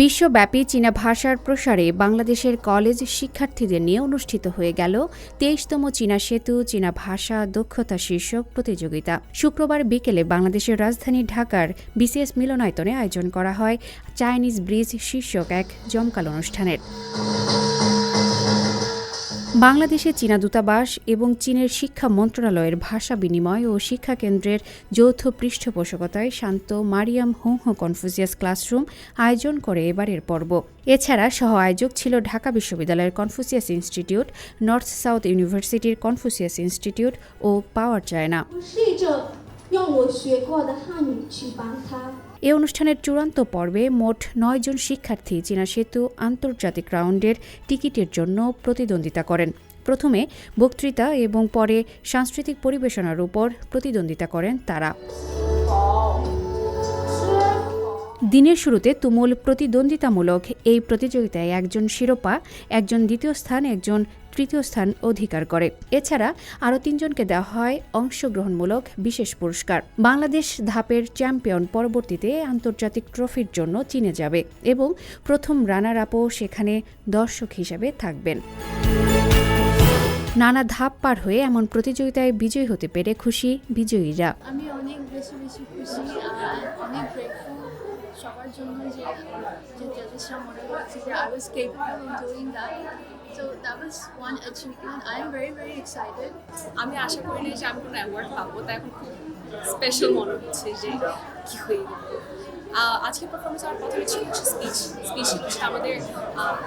বিশ্বব্যাপী চীনা ভাষার প্রসারে বাংলাদেশের কলেজ শিক্ষার্থীদের নিয়ে অনুষ্ঠিত হয়ে গেল তেইশতম চীনা সেতু চীনা ভাষা দক্ষতা শীর্ষক প্রতিযোগিতা। শুক্রবার বিকেলে বাংলাদেশের রাজধানী ঢাকার বিসিএস মিলনায়তনে আয়োজন করা হয় চাইনিজ ব্রিজ শীর্ষক এক জমকাল অনুষ্ঠানের। বাংলাদেশে চীনা দূতাবাস এবং চীনের শিক্ষা মন্ত্রণালয়ের ভাষা বিনিময় ও শিক্ষা কেন্দ্রের যৌথ পৃষ্ঠপোষকতায় শান্ত মারিয়াম হোংহো কনফুসিয়াস ক্লাসরুম আয়োজন করে এবারের পর্ব। এছাড়া সহ আয়োজক ছিল ঢাকা বিশ্ববিদ্যালয়ের কনফুসিয়াস ইনস্টিটিউট, নর্থ সাউথ ইউনিভার্সিটির কনফুসিয়াস ইনস্টিটিউট ও পাওয়ার চায়না। এ অনুষ্ঠানের চূড়ান্ত পর্বে মোট নয়জন শিক্ষার্থী চীনা সেতু আন্তর্জাতিক রাউন্ডের টিকিটের জন্য প্রতিদ্বন্দ্বিতা করেন। প্রথমে বক্তৃতা এবং পরে সাংস্কৃতিক পরিবেশনার উপর প্রতিদ্বন্দ্বিতা করেন তারা। দিনের শুরুতে তুমুল প্রতিদ্বন্দ্বিতামূলক এই প্রতিযোগিতায় একজন শিরোপা, একজন দ্বিতীয় স্থান, একজন তৃতীয় স্থান অধিকার করে। এছাড়া আরও তিনজনকে দেওয়া হয় অংশগ্রহণমূলক বিশেষ পুরস্কার। বাংলাদেশ ধাপের চ্যাম্পিয়ন পরবর্তীতে আন্তর্জাতিক ট্রফির জন্য চীনে যাবে এবং প্রথম রানার আপও সেখানে দর্শক হিসেবে থাকবেন। নানা ধাপ পার হয়ে এমন প্রতিযোগিতায় বিজয়ী হতে পেরে খুশি বিজয়ীরা। আমি অনেক বেশি বেশি খুশি অনেক সবার জন্য যে যে জাজেসরা মনে করছে যে I was capable of doing that so that was one achievement I am very very excited আমি আশা করিনি যে আমি কোনো অ্যাওয়ার্ড পাবো, তাই এখন খুব স্পেশাল মনে হচ্ছে যে কী হয়ে আজকে পারফরমেন্স আমার প্রথমে ছিল হচ্ছে স্পিচ স্পিচ হচ্ছে আমাদের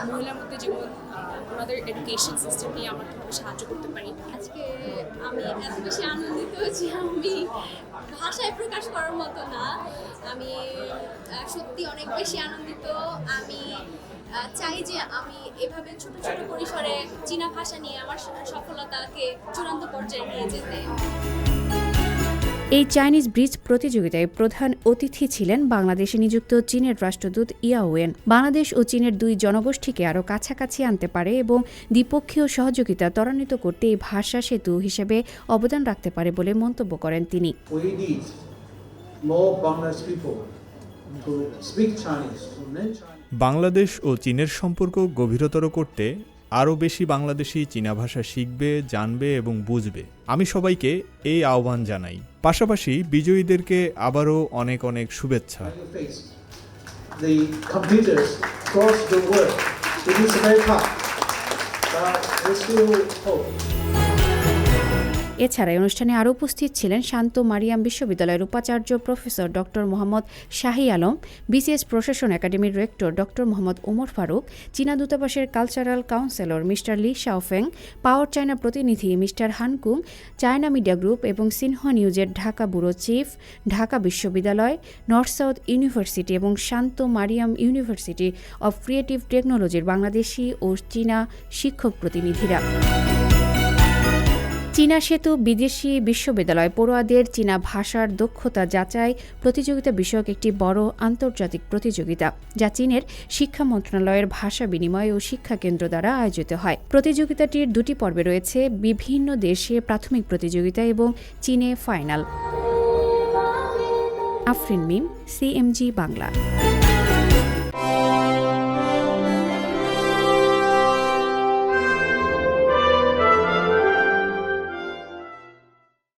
মহিলার মধ্যে যেমন আহ, ওনাদের এডুকেশন সিস্টেম নিয়ে আমরা কীভাবে সাহায্য করতে পারি। আজকে আমি এত বেশি আনন্দিত যে আমি ভাষায় প্রকাশ করার মতো না। আমি সত্যি অনেক বেশি আনন্দিত। আমি চাই যে আমি এভাবে ছোট ছোট পরিসরে চীনা ভাষা নিয়ে আমার সফলতাকে চূড়ান্ত পর্যায়ে নিয়ে যেতে। এই চাইনিজ ব্রিজ প্রতিযোগিতায় প্রধান অতিথি ছিলেন বাংলাদেশে নিযুক্ত চীনের রাষ্ট্রদূত ইয়াওয়েন বাংলাদেশ ও চীনের দুই জনগোষ্ঠীকে আরও কাছাকাছি আনতে পারে এবং দ্বিপক্ষীয় সহযোগিতা ত্বরান্বিত করতে এই ভাষা সেতু হিসেবে অবদান রাখতে পারে বলে মন্তব্য করেন তিনি. বাংলাদেশ ও চীনের সম্পর্ক গভীরতর করতে আরও বেশি বাংলাদেশি চীনা ভাষা শিখবে, জানবে এবং বুঝবে। আমি সবাইকে এই আহ্বান জানাই। পাশাপাশি বিজয়ীদেরকে আবারও অনেক অনেক শুভেচ্ছা। The এছাড়া অনুষ্ঠানে আরও উপস্থিত ছিলেন শান্ত মারিয়াম বিশ্ববিদ্যালয়ের উপাচার্য professor doctor Mohammad Shahi Alam, BCS প্রশাসন একাডেমির রেক্টর ডক্টর মোহাম্মদ ওমর ফারুক, চীনা দূতাবাসের cultural counsellor Mister Li Shaofeng, Power China প্রতিনিধি Mister Hankung China Media Group এবং সিনহা নিউজের ঢাকা ব্যুরো চিফ, ঢাকা বিশ্ববিদ্যালয়, নর্থ সাউথ ইউনিভার্সিটি এবং Shanto Mariam University of Creative টেকনোলজির বাংলাদেশি ও চীনা শিক্ষক প্রতিনিধিরা। চীনা সেতু বিদেশি বিশ্ববিদ্যালয় পড়ুয়াদের চীনা ভাষার দক্ষতা যাচাই প্রতিযোগিতা বিষয়ক একটি বড় আন্তর্জাতিক প্রতিযোগিতা, যা চীনের শিক্ষা মন্ত্রণালয়ের ভাষা বিনিময় ও শিক্ষা কেন্দ্র দ্বারা আয়োজিত হয়। প্রতিযোগিতাটির দুটি পর্বে রয়েছে বিভিন্ন দেশে প্রাথমিক প্রতিযোগিতা এবং চীনে ফাইনাল। আফরিন মিম, সিএমজি বাংলা।